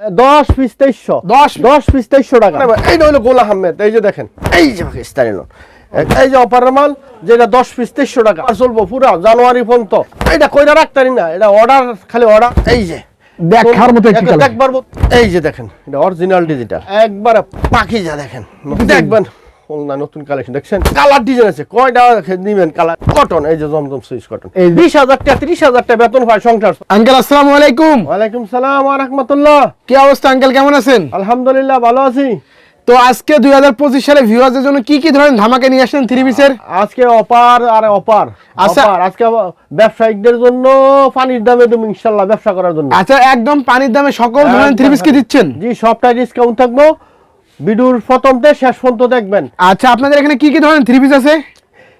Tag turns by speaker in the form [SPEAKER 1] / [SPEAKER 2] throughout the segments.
[SPEAKER 1] দশ পিস তেইশশো।
[SPEAKER 2] দশ
[SPEAKER 1] দশ পিস তেইশশো টাকা। এইটা হলো গোলা আহমেদ এই যে দেখেন এই যে পাকিস্তানি লোন এই যে অপারের মাল যেটা দশ পিস তেইশশো টাকা। আর চলবো পুরা জানুয়ারি পর্যন্ত। এটা কইরা রাখতারি না এটা অর্ডার খালি অর্ডার এই যে।
[SPEAKER 2] দেখার মতো
[SPEAKER 1] দেখবার এই যে দেখেন এটা অরিজিনাল ডিজিটাল একবারে পাখি যা দেখেন দেখবেন। নতুন কালেকশন দেখছেন? কালার ডিজাইন আছে। কয়টা নিবেন কালার কটন এই যে জমজম সুইচ কটন
[SPEAKER 2] এই
[SPEAKER 1] বিশ হাজার টাকা ত্রিশ হাজার টাকা বেতন পায় সংসার।
[SPEAKER 2] আঙ্কেল আসসালামু আলাইকুম।
[SPEAKER 1] ওয়ালাইকুম সালাম ওয়া রাহমাতুল্লাহ।
[SPEAKER 2] কি অবস্থা আঙ্কেল কেমন আছেন?
[SPEAKER 1] আলহামদুলিল্লাহ ভালো আছি।
[SPEAKER 2] তো আজকে দুই হাজার পঁচিশ সালে ভিউয়ারদের জন্য কি কি ধরনের ধামাকে নিয়ে আসলেন থ্রি পিসের
[SPEAKER 1] আজকে অপার আর অপার
[SPEAKER 2] আচ্ছা।
[SPEAKER 1] আজকে ব্যবসায়িকদের জন্য পানির দামে তুমি ইনশাল্লাহ ব্যবসা করার জন্য।
[SPEAKER 2] আচ্ছা একদম পানির দামে সকল ধরনের থ্রি পিস কি দিচ্ছেন?
[SPEAKER 1] জি সবটাই ডিসকাউন্ট থাকব। ভিডিওর প্রথম থেকে শেষ পর্যন্ত দেখবেন।
[SPEAKER 2] আচ্ছা আপনাদের এখানে কি কি ধরনের থ্রি পিস আছে?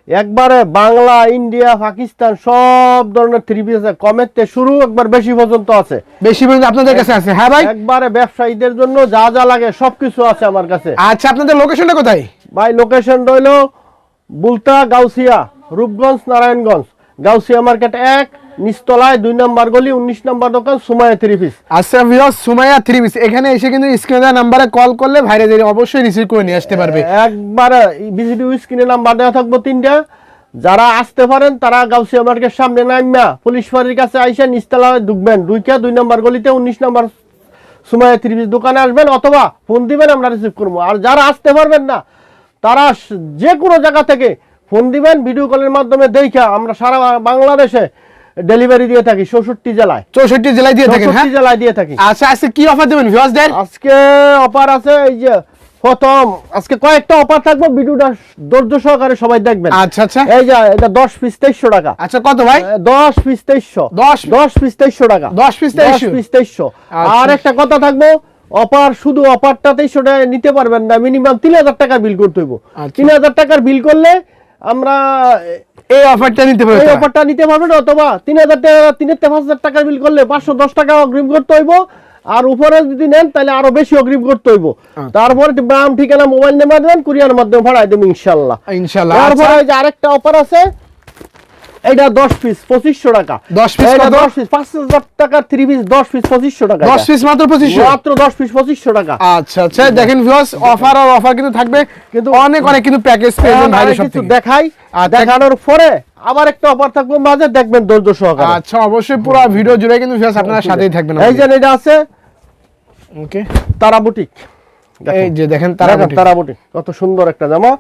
[SPEAKER 1] একবারে বাংলা ইন্ডিয়া পাকিস্তান সব ধরনের থ্রি পিস আছে। কমের থেকে শুরু একবার বেশি পর্যন্ত আছে।
[SPEAKER 2] বেশি পরিমাণে আপনাদের কাছে আছে। হ্যাঁ ভাই?
[SPEAKER 1] একবারে ব্যবসায়ীদের জন্য যা যা লাগে সবকিছু আছে আমার কাছে।
[SPEAKER 2] আচ্ছা আপনাদের লোকেশনটা কোথায়?
[SPEAKER 1] ভাই লোকেশন রইল বুলতা গাউসিয়া রূপগঞ্জ নারায়ণগঞ্জ। গাউসিয়া মার্কেট এক নিচতলায় দুই নম্বর গলি উনিশ নম্বর দোকান সুমায়া থ্রি পিস
[SPEAKER 2] আচ্ছা ভিউয়ার সুমাইয়া থ্রি পিস এখানে এসে কিন্তু স্ক্রিনে নাম্বারে কল করলে ভাইরে দিয়ে অবশ্যই রিসিভ করে নিয়ে আসতে পারবে।
[SPEAKER 1] একবারে বিজিটি স্ক্রিনে নাম্বার দেওয়া থাকব তিনটা। যারা আসতে পারেন তারা গাউসিয়া মার্কেট সামনে নামিয়া পুলিশ ফাঁড়ির কাছে আইসা নিচতলায় ঢুকবেন। দুইকা দুই নম্বর গলিতে উনিশ নম্বর সুমায়া থ্রি পিস দোকানে আসবেন অথবা ফোন দিবেন আমরা রিসিভ করব। আর যারা আসতে পারবেন না তারা যে কোনো জায়গা থেকে ফোন দিবেন ভিডিও কলের মাধ্যমে দেখা আমরা সারা বাংলাদেশে ডেলিভারি দিয়ে থাকি চৌষট্টি জেলায়।
[SPEAKER 2] চৌষট্টি জেলায় দিয়ে থাকেন হ্যাঁ?
[SPEAKER 1] চৌষট্টি জেলায় দিয়ে থাকি।
[SPEAKER 2] আচ্ছা আজকে কি অফার দেবেন ভিউয়ার্সদের
[SPEAKER 1] আজকে অফার আছে এই যে প্রথম আজকে কয়েকটা অফার থাকবে ভিডিওটা ধৈর্য সহকারে সবাই দেখবেন।
[SPEAKER 2] আচ্ছা আচ্ছা।
[SPEAKER 1] এই যে এটা দশ পিস তেইশশো টাকা।
[SPEAKER 2] আচ্ছা কত ভাই?
[SPEAKER 1] দশ পিস তেইশশো।
[SPEAKER 2] দশ
[SPEAKER 1] দশ পিস তেইশশো টাকা।
[SPEAKER 2] 10 piece 2300 10
[SPEAKER 1] পিস তেইশশো।
[SPEAKER 2] আচ্ছা।
[SPEAKER 1] আর একটা কথা থাকব অফার শুধু অফারটা তেইশশো টাকা নিতে পারবেন না মিনিমাম তিন হাজার টাকা বিল করতে হইব।
[SPEAKER 2] আচ্ছা।
[SPEAKER 1] তিন হাজার টাকার বিল করলে আমরা
[SPEAKER 2] এই অফারটা নিতে পারবেন
[SPEAKER 1] এই অফারটা নিতে পারবেন অথবা তিন হাজার টাকা তিনের থেকে পাঁচ হাজার টাকার বিল করলে পাঁচশো দশ টাকা অগ্রিম করতে হইব। আর উপরে যদি নেন তাহলে আরও বেশি অগ্রিম করতে হইব।
[SPEAKER 2] আচ্ছা।
[SPEAKER 1] তারপরে নাম ঠিকানা মোবাইল নাম্বার দেবেন কুরিয়ার মাধ্যমে ভাড়াই দেবো ইনশাল্লাহ।
[SPEAKER 2] ইনশাআল্লাহ
[SPEAKER 1] তারপরে
[SPEAKER 2] আচ্ছা।
[SPEAKER 1] যে আরেকটা অফার আছে এটা দশ পিস পঁচিশশো টাকা।
[SPEAKER 2] 10 piece
[SPEAKER 1] এটা
[SPEAKER 2] কত?
[SPEAKER 1] দশ পিস পাঁচ হাজার টাকা থ্রি পিস দশ পিস পঁচিশশো টাকা
[SPEAKER 2] দশ
[SPEAKER 1] এটা।
[SPEAKER 2] পিস মাত্র পঁচিশশো?
[SPEAKER 1] মাত্র দশ পিস পঁচিশশো টাকা।
[SPEAKER 2] আচ্ছা আচ্ছা দেখেন ভিউয়ার্স অফার আর অফার কিন্তু থাকবে। কিন্তু অনেক অনেক কিন্তু প্যাকেজ পেয়ে যাবেন ভাইদের সব
[SPEAKER 1] কিছু দেখাই। দেখানোর পরে আবার একটা অফার থাকবে মাঝে দেখবেন ধৈর্য সহকারে।
[SPEAKER 2] আচ্ছা অবশ্যই পুরো ভিডিও জুড়ে কিন্তু ভিউয়ার্স আপনারা সাথেই থাকবেন
[SPEAKER 1] এই যে এটা আছে
[SPEAKER 2] ওকে
[SPEAKER 1] তারা বুটিক।
[SPEAKER 2] এই যে দেখেন তারা
[SPEAKER 1] তারা বুটিক কত সুন্দর একটা জামা।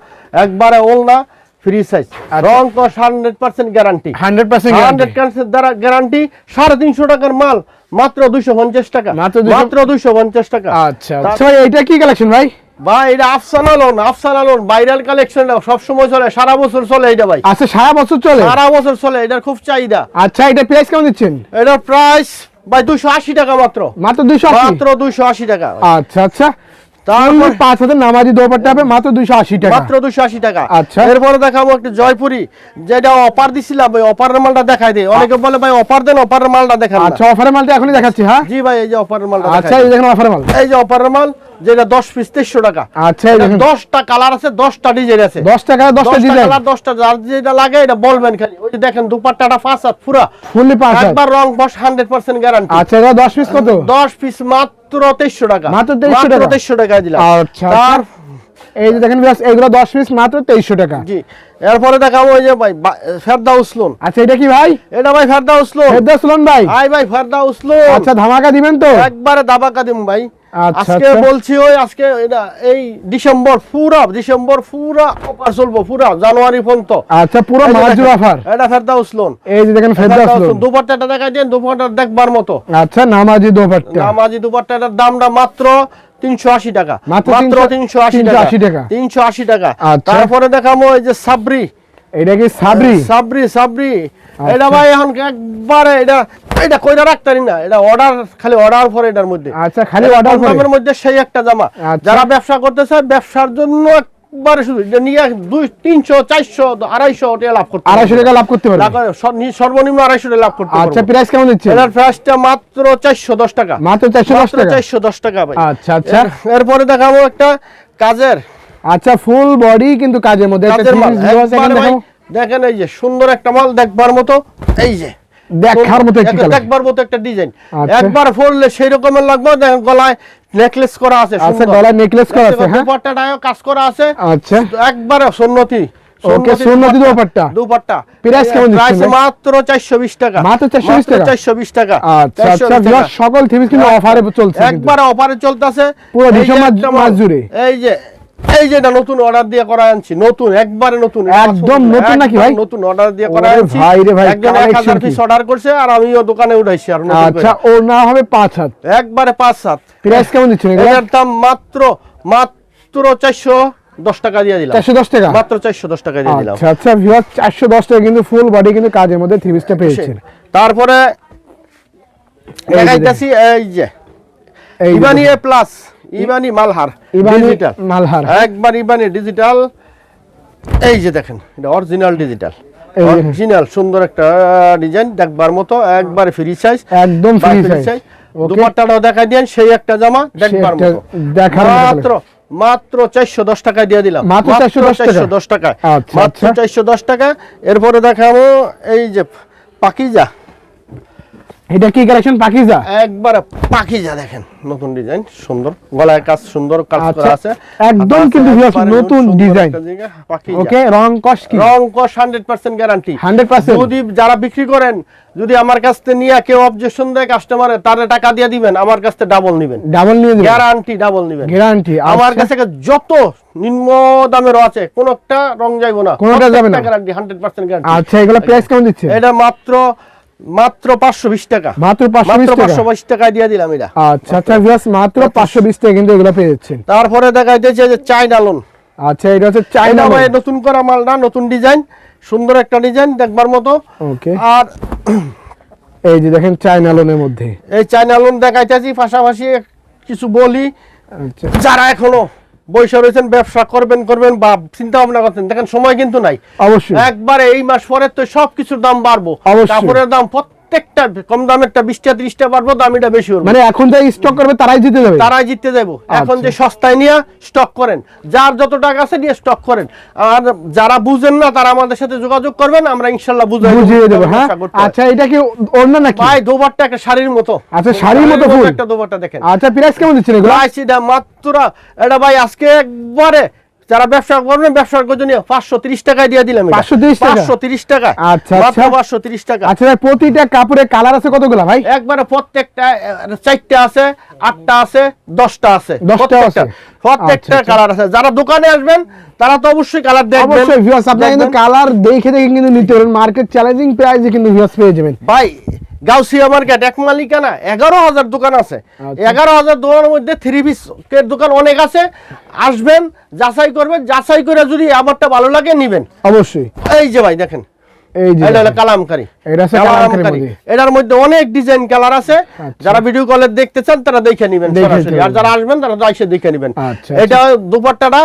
[SPEAKER 1] একবারে ওলনা ফ্রি সাইজ রং কস hundred percent guarantee
[SPEAKER 2] hundred percent
[SPEAKER 1] hundred দ্বারা গ্যারান্টি সাড়ে তিনশো টাকার মাল মাত্র দুইশো পঞ্চাশ টাকা।
[SPEAKER 2] মাত্র
[SPEAKER 1] দুইশো পঞ্চাশ টাকা।
[SPEAKER 2] আচ্ছা আচ্ছা। ভাই এটা কি কালেকশন ভাই?
[SPEAKER 1] ভাই এটা Afsana lawn Afsana lawn viral collection সবসময় চলে সারা বছর চলে এটা ভাই।
[SPEAKER 2] আচ্ছা সারা বছর চলে?
[SPEAKER 1] সারা বছর চলে এটার খুব চাহিদা।
[SPEAKER 2] আচ্ছা এটা প্রাইস কেমন দিচ্ছেন?
[SPEAKER 1] এটার প্রাইস ভাই দুইশো আশি টাকা মাত্র।
[SPEAKER 2] মাত্র দুইশো
[SPEAKER 1] মাত্র দুইশো আশি টাকা।
[SPEAKER 2] আচ্ছা আচ্ছা।
[SPEAKER 1] তারপর
[SPEAKER 2] তারপর পাঁচ হাজার নামাজি দোপারটা হবে মাত্র দুইশো আশি টাকা।
[SPEAKER 1] মাত্র দুশো আশি টাকা।
[SPEAKER 2] আচ্ছা।
[SPEAKER 1] এরপরে দেখাবো একটা জয়পুরি যেটা অফার দিছিলাম ওই অফারের মালটা দেখাই দিই অনেকে বলে ভাই অফার দেন অফারের মালটা দেখান
[SPEAKER 2] আচ্ছা অফারের মালটা এখনই দেখাচ্ছি হ্যাঁ?
[SPEAKER 1] জি ভাই এই যে অফারের মালটা
[SPEAKER 2] আচ্ছা এই দেখেন অফারের মাল।
[SPEAKER 1] এই যে অফারের মাল যেটা দশ পিস তেইশশো টাকা।
[SPEAKER 2] আচ্ছা
[SPEAKER 1] দশটা কালার আছে দশটা ডিজাইন আছে।
[SPEAKER 2] দশ টাকা দশটা ডিজাইন।
[SPEAKER 1] কালার দশটা যার যেটা লাগে এটা বলবেন খালি। ওই যে দেখেন দুপাট্টাটা পাঁচ হাত পুরা
[SPEAKER 2] ফুললি পাঁচ হাজার।
[SPEAKER 1] একবার রং বস হান্ড্রেড পার্সেন্ট গ্যারান্টি
[SPEAKER 2] আচ্ছা দশ পিস কত?
[SPEAKER 1] দশ পিস মাত্র তেইশশো টাকা।
[SPEAKER 2] মাত্র 2300 টাকা?
[SPEAKER 1] টাকায় দিলাম।
[SPEAKER 2] আচ্ছা
[SPEAKER 1] তার
[SPEAKER 2] এই যে দেখেন এগুলো পিস মাত্র তেইশশো টাকা।
[SPEAKER 1] জি এরপরে দেখাবো ওই যে ভাই ফেরদা উসলুন
[SPEAKER 2] আচ্ছা এটা কি ভাই?
[SPEAKER 1] এটা ভাই ফেরদা
[SPEAKER 2] লোন ভাই?
[SPEAKER 1] আই ভাই ফেরদা উসলুন
[SPEAKER 2] আচ্ছা ধামাকা দিবেন তো?
[SPEAKER 1] একবারে ধামাকা দিবেন ভাই।
[SPEAKER 2] আচ্ছা,
[SPEAKER 1] আজকে
[SPEAKER 2] আচ্ছা।
[SPEAKER 1] বলছি ওই আজকে এটা এই ডিসেম্বর পুরা ডিসেম্বর পুরা অফার চলবো পুরা জানুয়ারি পর্যন্ত।
[SPEAKER 2] আচ্ছা পুরো
[SPEAKER 1] যে
[SPEAKER 2] অফার
[SPEAKER 1] এটা ফেরদা উসলুন
[SPEAKER 2] এই যে দেখেন ফেরদৌস লোন
[SPEAKER 1] দুপাট্টাটা দেখাই দেন দুপাট্টা দেখবার মতো।
[SPEAKER 2] আচ্ছা নামাজি দোপাট্টা।
[SPEAKER 1] নামাজি দুপাট্টাটার দামটা মাত্র তিনশো আশি টাকা।
[SPEAKER 2] মাত্র
[SPEAKER 1] মাত্র
[SPEAKER 2] 300
[SPEAKER 1] তিনশো আশি
[SPEAKER 2] 380 টাকা।
[SPEAKER 1] টাকা। তিনশো আশি টাকা।
[SPEAKER 2] আচ্ছা।
[SPEAKER 1] তারপরে দেখাবো এই যে সাবরি।
[SPEAKER 2] এটা কি সাবরি?
[SPEAKER 1] সাবরি সাবরি।
[SPEAKER 2] আচ্ছা।
[SPEAKER 1] এটা ভাই এখন একবারে এটা এটা কইরা রাখতারি না। এটা অর্ডার খালি অর্ডার পরে এটার মধ্যে।
[SPEAKER 2] আচ্ছা খালি অর্ডার
[SPEAKER 1] দামের মধ্যে সেই একটা জামা।
[SPEAKER 2] আচ্ছা।
[SPEAKER 1] যারা ব্যবসা করতে চায় ব্যবসার জন্য একবারে শুধু এটা নিয়ে দুই তিনশো চারশো আড়াইশো টাকা লাভ করতে
[SPEAKER 2] আড়াইশো টাকা লাভ করতে
[SPEAKER 1] লাভ সর্বনিম্ন আড়াইশো টাকা লাভ করতে
[SPEAKER 2] আচ্ছা প্রাইস কেমন দিচ্ছে?
[SPEAKER 1] এটার প্রাইসটা মাত্র চারশো দশ টাকা।
[SPEAKER 2] মাত্র চারশো দশ টাকা?
[SPEAKER 1] চারশো দশ টাকা ভাই।
[SPEAKER 2] আচ্ছা আচ্ছা।
[SPEAKER 1] এরপরে দেখাবো একটা কাজের।
[SPEAKER 2] আচ্ছা ফুল বডি কিন্তু কাজের মধ্যে।
[SPEAKER 1] দেখেন এই যে সুন্দর একটা মাল দেখবার মতো এই যে।
[SPEAKER 2] দেখার মতো একটি
[SPEAKER 1] দেখবার মতো একটা ডিজাইন
[SPEAKER 2] আচ্ছা।
[SPEAKER 1] একবার পরলে সেই রকমের লাগবে দেখেন গলায় নেকলেস করা আছে
[SPEAKER 2] আচ্ছা গলায় নেকলেস করা আছে হ্যাঁ।
[SPEAKER 1] কাজ করা আছে।
[SPEAKER 2] আচ্ছা।
[SPEAKER 1] একবারে সুন্নতি।
[SPEAKER 2] ওকে সুন্নতি দুপাট্টা।
[SPEAKER 1] দুপাট্টা।
[SPEAKER 2] Price কেমন দিচ্ছেন
[SPEAKER 1] প্রাইস মাত্র 420 টাকা।
[SPEAKER 2] মাত্র 420 টাকা?
[SPEAKER 1] 420 টাকা।
[SPEAKER 2] আচ্ছা আচ্ছা
[SPEAKER 1] 420
[SPEAKER 2] ভিউয়ার সকল থিম কিন্তু অফারে চলছে কিন্তু।
[SPEAKER 1] একবারে অফারে চলতেছে।
[SPEAKER 2] পুরো ডিসেম্বর মাস জুড়ে।
[SPEAKER 1] এই যে এই যে এটা নতুন অর্ডার দিয়ে করা আনছি নতুন একবারে নতুন
[SPEAKER 2] একদম নতুন নাকি ভাই?
[SPEAKER 1] নতুন অর্ডার দিয়ে করা আনছি।
[SPEAKER 2] ভাই রে ভাই,
[SPEAKER 1] একজন 1000 পিস অর্ডার করছে আর আমিও দোকানে উঠাইছি আর নতুন
[SPEAKER 2] আচ্ছা ও না হবে হাত।
[SPEAKER 1] একবারে
[SPEAKER 2] প্রাইস কেমন দিচ্ছেন
[SPEAKER 1] এটার দাম মাত্র মাত্র চারশো দশ টাকা দিয়ে দিলাম।
[SPEAKER 2] চারশো দশ টাকা?
[SPEAKER 1] মাত্র চারশো দশ টাকা দিয়ে দিলাম।
[SPEAKER 2] আচ্ছা আচ্ছা ভিউয়ার চারশো দশ টাকা কিন্তু ফুল বডি কিন্তু কাজের মধ্যে থ্রি পিসটা পেয়েছেন।
[SPEAKER 1] তারপরে দেখাইতেছি এই যে প্লাস ইবানি মালহার ডিজিটাল
[SPEAKER 2] মালহার।
[SPEAKER 1] একবার ইবানি ডিজিটাল এই যে দেখেন এটা অরিজিনাল ডিজিটাল অরিজিনাল সুন্দর একটা ডিজাইন দেখবার মতো একবার ফ্রি সাইজ
[SPEAKER 2] একদম ফ্রি সাইজ
[SPEAKER 1] দুপাট্টাটাও দেখাই দেন সেই একটা জামা দেখবার মতো।
[SPEAKER 2] দেখার
[SPEAKER 1] মাত্র মাত্র চারশো দশ টাকায় দিয়ে দিলাম।
[SPEAKER 2] মাত্র
[SPEAKER 1] চারশো দশ টাকা?
[SPEAKER 2] আচ্ছা,
[SPEAKER 1] মাত্র
[SPEAKER 2] আচ্ছা।
[SPEAKER 1] চারশো দশ টাকা এরপরে দেখাবো এই যে পাকিজা।
[SPEAKER 2] এটা কি কালেকশন পাকিজা?
[SPEAKER 1] একবার পাকিজা দেখেন নতুন ডিজাইন সুন্দর। গলায় কাজ সুন্দর কাজ
[SPEAKER 2] আচ্ছা,
[SPEAKER 1] করা আছে।
[SPEAKER 2] একদম কিন্তু viewers,
[SPEAKER 1] একবারে
[SPEAKER 2] নতুন
[SPEAKER 1] পাকিজা।
[SPEAKER 2] ওকে রং কস কি?
[SPEAKER 1] রং কস হান্ড্রেড পার্সেন্ট গ্যারান্টি
[SPEAKER 2] 100%
[SPEAKER 1] যদি যারা বিক্রি করেন যদি আমার কাছ থেকে নিয়ে কেউ অবজেকশন দেয় কাস্টমারে তারে টাকা দিয়ে দিবেন আমার কাছ থেকে ডাবল নিবেন।
[SPEAKER 2] ডাবল নিয়ে দিবেন?
[SPEAKER 1] গ্যারান্টি ডাবল নিবেন।
[SPEAKER 2] গ্যারান্টি
[SPEAKER 1] আমার কাছে যত নিম্ন দামেরও আছে কোন একটা রং যাইবো না।
[SPEAKER 2] কোনোটা যাবে না?
[SPEAKER 1] গ্যারান্টি হান্ড্রেড পার্সেন্ট গ্যারান্টি
[SPEAKER 2] আচ্ছা এগুলো প্রাইস কেমন দিচ্ছে?
[SPEAKER 1] এটা মাত্র মাত্র টাকা।
[SPEAKER 2] মাত্র টাকা?
[SPEAKER 1] দিয়ে দিলাম এটা।
[SPEAKER 2] আচ্ছা আচ্ছা ভিউয়ার্স মাত্র পাঁচশো বিশ টাকা কিন্তু এগুলো পেয়ে যাচ্ছেন।
[SPEAKER 1] তারপরে দেখা যাচ্ছে যে চাইনা লোন
[SPEAKER 2] আচ্ছা এটা হচ্ছে চাইনা
[SPEAKER 1] চাইনা ভাই নতুন করা নতুন ডিজাইন সুন্দর একটা ডিজাইন দেখবার মতো।
[SPEAKER 2] ওকে
[SPEAKER 1] আর
[SPEAKER 2] এই যে দেখেন চাইনা লোনের মধ্যে।
[SPEAKER 1] এই চাইনা লোন দেখাইতেছি পাশাপাশি কিছু বলি। যারা এখনও বৈশা রয়েছেন ব্যবসা করবেন করবেন বা চিন্তা ভাবনা করছেন। দেখেন সময় কিন্তু নাই।
[SPEAKER 2] অবশ্যই।
[SPEAKER 1] একবারে এই মাস পরে তো সব কিছুর দাম বাড়বো। কাপড়ের দাম প্রত্যেকটা কম দামেরটা বিশটা ত্রিশটা বাড়বো দামিটা বেশি হবে
[SPEAKER 2] মানে এখন যাই স্টক করবে তারাই জিতে যাবে?
[SPEAKER 1] তারাই জিততে যাব এখন
[SPEAKER 2] আচ্ছা।
[SPEAKER 1] যে সস্তায় নিয়ে স্টক করেন যার যত টাকা আছে নিয়ে স্টক করেন। আর যারা বুঝেন না তারা আমাদের সাথে যোগাযোগ করবেন আমরা ইনশাল্লাহ বুঝাই
[SPEAKER 2] বুঝিয়ে দেবো হয়। আচ্ছা এটা কি অন্য নাকি?
[SPEAKER 1] ভাই দোবারটা একটা শাড়ির মতো।
[SPEAKER 2] আচ্ছা, শাড়ির মতো ফুল।
[SPEAKER 1] একটা দোবারটা দেখেন।
[SPEAKER 2] আচ্ছা প্রাইস কেমন দিচ্ছেন এগুলো?
[SPEAKER 1] প্রাইস এটা মাত্র এটা ভাই আজকে একবারে যারা ব্যবসা করবেন ব্যবসার জন্য পাঁচশো তিরিশ টাকায় দিয়ে দিলাম
[SPEAKER 2] 530 টাকা?
[SPEAKER 1] পাঁচশো তিরিশ টাকা।
[SPEAKER 2] আচ্ছা, আচ্ছা।
[SPEAKER 1] পাঁচশো তিরিশ টাকা।
[SPEAKER 2] আচ্ছা প্রতিটা কাপড়ের কালার আছে কতগুলা ভাই?
[SPEAKER 1] একবারে প্রত্যেকটা চারটা আছে আটটা আছে দশটা আছে।
[SPEAKER 2] দশটাও আছে?
[SPEAKER 1] প্রত্যেকটা-
[SPEAKER 2] আচ্ছা, আচ্ছা।
[SPEAKER 1] কালার আছে। যারা দোকানে আসবেন তারা তো অবশ্যই কালার দেখবেন।
[SPEAKER 2] অবশ্যই ভিউয়ার্স আপনারা কিন্তু কালার দেখে দেখে কিন্তু নিতে পারেন। মার্কেট চ্যালেঞ্জিং প্রাইসে কিন্তু ভিউয়ার্স পেয়ে যাবেন।
[SPEAKER 1] ভাই গাউসিয়া মার্কেট এক মালিকানা এগারো হাজার দোকান আছে।
[SPEAKER 2] আচ্ছা।
[SPEAKER 1] এগারো হাজার দোকানের মধ্যে থ্রি পিসের দোকান অনেক আছে। আসবেন যাচাই করবেন যাচাই করে যদি আমারটা ভালো লাগে নিবেন।
[SPEAKER 2] অবশ্যই।
[SPEAKER 1] এই যে ভাই দেখেন। কালামকারি। এটার মধ্যে অনেক ডিজাইন কালার আছে।
[SPEAKER 2] আচ্ছা।
[SPEAKER 1] যারা ভিডিও কলে দেখতে চান তারা দেখে নেবেন আর যারা আসবেন তারা এসে দেখে নেবেন।
[SPEAKER 2] আচ্ছা,
[SPEAKER 1] এটা দুপাট্টাটা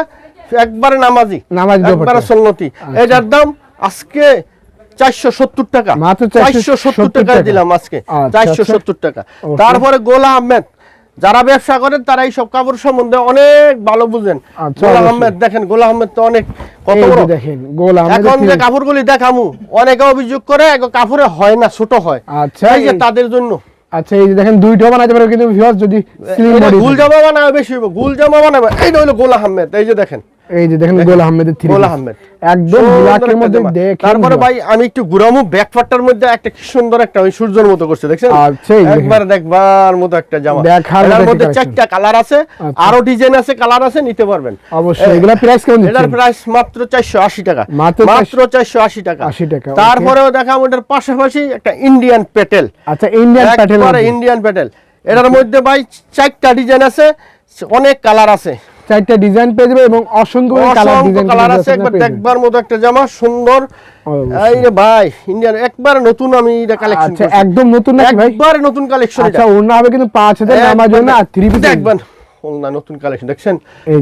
[SPEAKER 1] একবারে নামাজি।
[SPEAKER 2] নামাজি
[SPEAKER 1] একবারে। সন্নতি। এটার দাম আজকে টাকা।
[SPEAKER 2] মাত্র 470
[SPEAKER 1] টাকা। দিলাম আজকে।
[SPEAKER 2] আচ্ছা, আচ্ছা।
[SPEAKER 1] টাকা। তারপরে গোলা আহমেদ। যারা ব্যবসা করেন তারা এই সব কাপড় সম্বন্ধে অনেক ভালো বুঝেন।
[SPEAKER 2] আচ্ছা,
[SPEAKER 1] গোলা আহমেদ দেখেন গোলা আহমেদ তো অনেক কত বড়।
[SPEAKER 2] দেখেন গোল
[SPEAKER 1] এখন যে কাপড়গুলি দেখামু অনেকে অভিযোগ করে কাপড়ে হয় না ছোট হয়।
[SPEAKER 2] আচ্ছা,
[SPEAKER 1] এই যে তাদের জন্য।
[SPEAKER 2] আচ্ছা এই যে দেখেন দুইটাও বানাইতে পারবে কিন্তু ভিউয়ার্স যদি স্লিম বডি
[SPEAKER 1] গুল জামা বানাবে বেশি গুল জামা বানাবে হলো গোল আহমেদ এই যে দেখেন।
[SPEAKER 2] এই যে দেখেন গোল আহমেদের থ্রি
[SPEAKER 1] গোল আহমেদ।
[SPEAKER 2] একদম ব্ল্যাকের মধ্যে। দেখেন
[SPEAKER 1] তারপরে ভাই আমি একটু ঘুরামু মধ্যে একটা কি সুন্দর একটা ওই সূর্যের মতো করছে দেখছেন। একবার দেখবার মতো একটা জামা।
[SPEAKER 2] দেখার
[SPEAKER 1] মধ্যে চারটা কালার আছে
[SPEAKER 2] আচ্ছা।
[SPEAKER 1] আরও ডিজাইন আছে কালার আছে নিতে পারবেন।
[SPEAKER 2] অবশ্যই এগুলা প্রাইস কেমন
[SPEAKER 1] এটার প্রাইস মাত্র চারশো আশি টাকা।
[SPEAKER 2] মাত্র
[SPEAKER 1] মাত্র চারশো আশি টাকা।
[SPEAKER 2] 80 টাকা,
[SPEAKER 1] তারপরেও দেখাম ওটার পাশাপাশি একটা ইন্ডিয়ান পেটেল
[SPEAKER 2] আচ্ছা ইন্ডিয়ান
[SPEAKER 1] একবারে ইন্ডিয়ান প্যাটেল এটার মধ্যে ভাই চারটা ডিজাইন আছে অনেক কালার আছে।
[SPEAKER 2] চারটা ডিজাইন পেয়ে যাবে এবং অসংখ্য কালার ডিজাইন
[SPEAKER 1] কালার আছে একবার দেখবার মতো একটা জামা সুন্দর। এই রে ভাই ইন্ডিয়ান একবার নতুন আমি এটা কালেকশন
[SPEAKER 2] আচ্ছা একদম নতুন নাকি ভাই?
[SPEAKER 1] একবার নতুন কালেকশন
[SPEAKER 2] আচ্ছা ওনা হবে কিন্তু পাঁচ হাজার নামার জন্য আর থ্রি পিস
[SPEAKER 1] দেখবেন। না নতুন কালেকশন দেখছেন?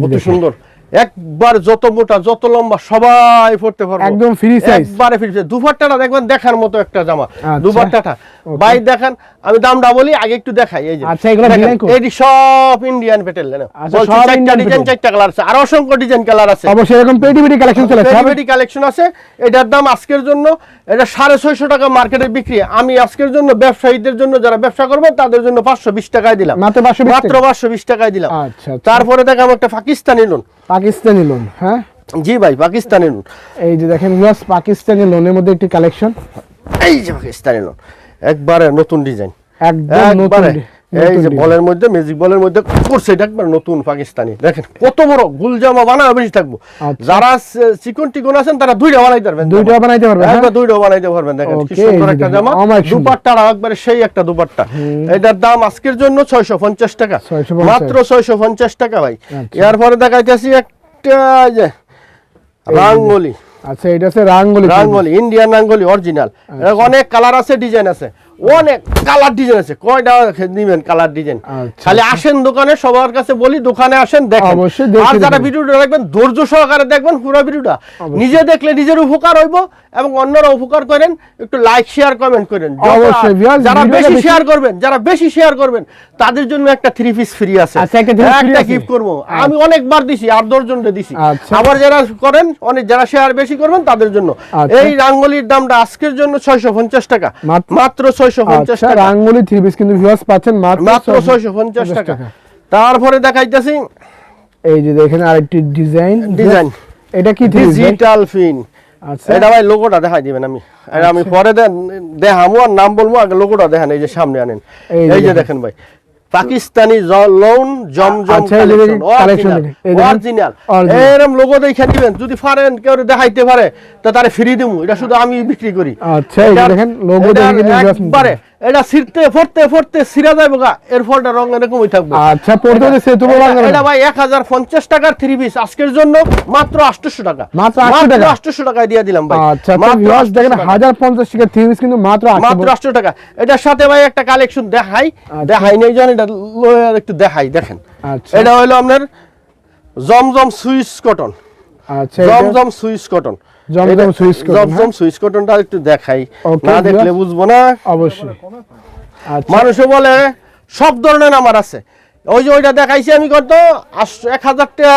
[SPEAKER 1] কত সুন্দর। একবার যত মোটা যত লম্বা সবাই পড়তে পারবে।
[SPEAKER 2] একদম free size।
[SPEAKER 1] একবারে ফ্রি সাইজ দুপাট্টাটা দেখবেন দেখার মতো একটা জামা।
[SPEAKER 2] আচ্ছা।
[SPEAKER 1] দুপাট্টাটা। ভাই দেখেন আমি দামটা বলি আগে একটু দেখাই এই যে।
[SPEAKER 2] আচ্ছা, এগুলো
[SPEAKER 1] দেখেন,
[SPEAKER 2] design করে?
[SPEAKER 1] সব ইন্ডিয়ান পেটেল
[SPEAKER 2] আচ্ছা, সব Indian
[SPEAKER 1] ডিজাইন। চারটা কালার আছে। আর অসংখ্য ডিজাইন কালার আছে।
[SPEAKER 2] অবশ্যই এরকম পেটি পেটি কালেকশন চলে আসছে
[SPEAKER 1] পেটি কালেকশন আছে। এটার দাম আজকের জন্য এটা সাড়ে ছয়শো টাকা মার্কেটে বিক্রি। আমি আজকের জন্য ব্যবসায়ীদের জন্য যারা ব্যবসা করবে তাদের জন্য পাঁচশো বিশ টাকায় দিলাম।
[SPEAKER 2] মাত্র 520
[SPEAKER 1] মাত্র পাঁচশো বিশ টাকায় দিলাম।
[SPEAKER 2] আচ্ছা, আচ্ছা।
[SPEAKER 1] তারপরে দেখাম একটা পাকিস্তানি লোন
[SPEAKER 2] পাকিস্তানি লোন হ্যাঁ?
[SPEAKER 1] জি ভাই পাকিস্তানি লোন
[SPEAKER 2] এই যে দেখেন ইয়াস পাকিস্তানি লোনের মধ্যে একটি কালেকশন
[SPEAKER 1] এই যে পাকিস্তানি লোন একবারে নতুন ডিজাইন
[SPEAKER 2] একদম নতুন
[SPEAKER 1] এই যে বলের মধ্যে ম্যাজিক বলের মধ্যে করছে এটা একবার নতুন পাকিস্তানি। দেখেন কত বড় গুলজামা বানায় বেশি থাকব।
[SPEAKER 2] আচ্ছা।
[SPEAKER 1] যারা চিকন টিকন আছেন তারা দুইটা বানাইতে পারবেন।
[SPEAKER 2] দুইটা বানাইতে পারবেন, হ্যাঁ?
[SPEAKER 1] একবার দুইটা বানাইতে পারবেন। দেখেন কি সুন্দর একটা জামা। দুপাট্টা একবারে সেই একটা দুপাট্টা। এটার দাম আজকের জন্য ছয়শো পঞ্চাশ টাকা। মাত্র ছয়শো পঞ্চাশ টাকা ভাই।
[SPEAKER 2] আচ্ছা।
[SPEAKER 1] এরপরে দেখাইতেছি একটা যে রাঙ্গলি।
[SPEAKER 2] আচ্ছা এটা হচ্ছে রাঙ্গুলি।
[SPEAKER 1] রাঙ্গলি ইন্ডিয়ান রাঙ্গলি অরিজিনাল অনেক কালার আছে ডিজাইন আছে। অনেক কালার ডিজাইন আছে। কয়টা নিবেন কালার ডিজাইন
[SPEAKER 2] আচ্ছা,
[SPEAKER 1] খালি আসেন দোকানে সবার কাছে বলি দোকানে আসেন দেখেন। আর যারা ভিডিওটা দেখবেন ধৈর্য সহকারে দেখবেন পুরো ভিডিওটা। নিজে দেখলে নিজের উপকার হইব এবং অন্যরা উপকার করেন একটু লাইক শেয়ার কমেন্ট করেন। যারা বেশি শেয়ার করবেন যারা বেশি শেয়ার করবেন তাদের জন্য একটা থ্রি পিস ফ্রি আছে।
[SPEAKER 2] আচ্ছা, একটা?
[SPEAKER 1] গিফট করব। আমি অনেকবার দিছি আর দশজনকে দিছি।
[SPEAKER 2] আচ্ছা।
[SPEAKER 1] আবার যারা করেন অনেক যারা শেয়ার বেশি করবেন তাদের জন্য।
[SPEAKER 2] আচ্ছা।
[SPEAKER 1] এই রাঙ্গলির দামটা আজকের জন্য ছয়শো পঞ্চাশ টাকা।
[SPEAKER 2] মাত্র-
[SPEAKER 1] মাত্র ছয়শো পঞ্চাশ
[SPEAKER 2] আচ্ছা
[SPEAKER 1] টাকা।
[SPEAKER 2] রাঙ্গুলি থ্রি পিস কিন্তু ভিউয়ার্স পাচ্ছেন মাত্র
[SPEAKER 1] মাত্র ছয়শো পঞ্চাশ টাকা। তারপরে দেখাইতেছি
[SPEAKER 2] এই যে দেখেন আরেকটি ডিজাইন
[SPEAKER 1] ডিজাইন
[SPEAKER 2] এটা কি
[SPEAKER 1] ডিজিটাল ফিন
[SPEAKER 2] আচ্ছা।
[SPEAKER 1] এটা ভাই লোগোটা দেখাই দিবেন আমি। আমি পরে দেন দেখামো আর নাম বলব আগে লোগোটা দেখেন এই যে সামনে আনেন।
[SPEAKER 2] এই যে। দেখেন
[SPEAKER 1] ভাই। পাকিস্তানি লোন জমজম
[SPEAKER 2] আচ্ছা,
[SPEAKER 1] অরিজিনাল
[SPEAKER 2] এরম
[SPEAKER 1] এরকম লোগো দেখে দিবেন যদি পারেন কেউ দেখাইতে পারে তো তারে ফ্রি দিমু। এটা শুধু আমি বিক্রি করি।
[SPEAKER 2] আচ্ছা, এই দেখেন,
[SPEAKER 1] লোগো
[SPEAKER 2] দেখে
[SPEAKER 1] একবারে এটা ছিঁড়তে ফোড়তে ফোড়তে ছিঁড়া যাবে গা। এর ফলটা রং এরকমই থাকবে।
[SPEAKER 2] আচ্ছা পড়তে সেতু বলা
[SPEAKER 1] এটা- ভাই এক হাজার পঞ্চাশ টাকার থ্রি পিস আজকের জন্য মাত্র আটশোশো টাকা।
[SPEAKER 2] মাত্র 800 টাকা?
[SPEAKER 1] আটশোশো টাকায় দিয়ে দিলাম ভাই।
[SPEAKER 2] আচ্ছা
[SPEAKER 1] মাত্র 800
[SPEAKER 2] দেখেন
[SPEAKER 1] টাকা।
[SPEAKER 2] হাজার পঞ্চাশ থ্রি পিস কিন্তু মাত্র 800
[SPEAKER 1] মাত্র
[SPEAKER 2] আটশো
[SPEAKER 1] আটশো টাকা। এটার সাথে ভাই একটা কালেকশন দেখাই।
[SPEAKER 2] আচ্ছা।
[SPEAKER 1] দেখাই নেই জানি এটা লয়ে একটু দেখাই দেখেন।
[SPEAKER 2] আচ্ছা।
[SPEAKER 1] এটা হলো আপনার জমজম সুইস কটন।
[SPEAKER 2] আচ্ছা
[SPEAKER 1] Zamzam swiss cotton.
[SPEAKER 2] Zamzam swiss cotton
[SPEAKER 1] Zamzam swiss কটনটা একটু দেখাই। না দেখলে বুঝব না।
[SPEAKER 2] অবশ্যই। মানুষও
[SPEAKER 1] মানুষে বলে সব ধরনের আমার আছে। ওই যে ওইটা দেখাইছি আমি কত? এক হাজার টাকা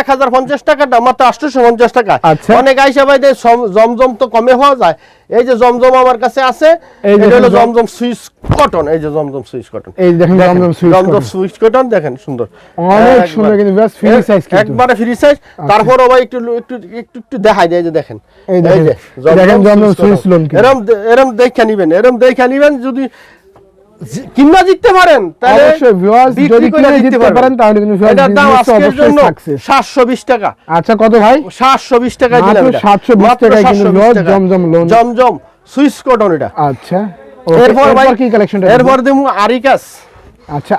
[SPEAKER 1] এক হাজার পঞ্চাশ টাকাটা মাত্র আটশোশো পঞ্চাশ টাকা।
[SPEAKER 2] আচ্ছা।
[SPEAKER 1] অনেক আইসা ভাই জমজম তো কমে হওয়া যায়। এই যে জমজম আমার কাছে আছে এটা হলো জমজম। সুইচ কটন এই যে জমজম সুইস কটন।
[SPEAKER 2] এই দেখেন Zamzam swiss
[SPEAKER 1] Zamzam. Swiss cotton দেখেন সুন্দর।
[SPEAKER 2] অনেক সুন্দর কিন্তু বেশ ফ্রি সাইজ কিন্তু।
[SPEAKER 1] একবারে ফ্রি সাইজ তারপরও ভাই একটু একটু একটু একটু দেখাই দেয় যে দেখেন।
[SPEAKER 2] এই দেখেন,
[SPEAKER 1] জমজম সুইস
[SPEAKER 2] লোন
[SPEAKER 1] দে- এরম দেখা নিবেন এরম দেখা নিবেন যদি কিনা জিততে পারেন তাহলে
[SPEAKER 2] অবশ্যই যদি কিনে জিততে পারেন তাহলে কিন্তু
[SPEAKER 1] এটার দাম আজকের জন্য
[SPEAKER 2] success।
[SPEAKER 1] সাতশো বিশ টাকা।
[SPEAKER 2] আচ্ছা কত ভাই?
[SPEAKER 1] সাতশো বিশ টাকায়
[SPEAKER 2] মাত্র
[SPEAKER 1] দিলাম এটা।
[SPEAKER 2] 720
[SPEAKER 1] মাত্র
[SPEAKER 2] টাকায় কিন্তু
[SPEAKER 1] 720
[SPEAKER 2] Zamzam lawn.
[SPEAKER 1] Zamzam swiss cotton এটা।
[SPEAKER 2] আচ্ছা
[SPEAKER 1] এরপর ভাই
[SPEAKER 2] কি কালেকশনটা
[SPEAKER 1] এরপর দেবো? আরিকাস
[SPEAKER 2] আচ্ছা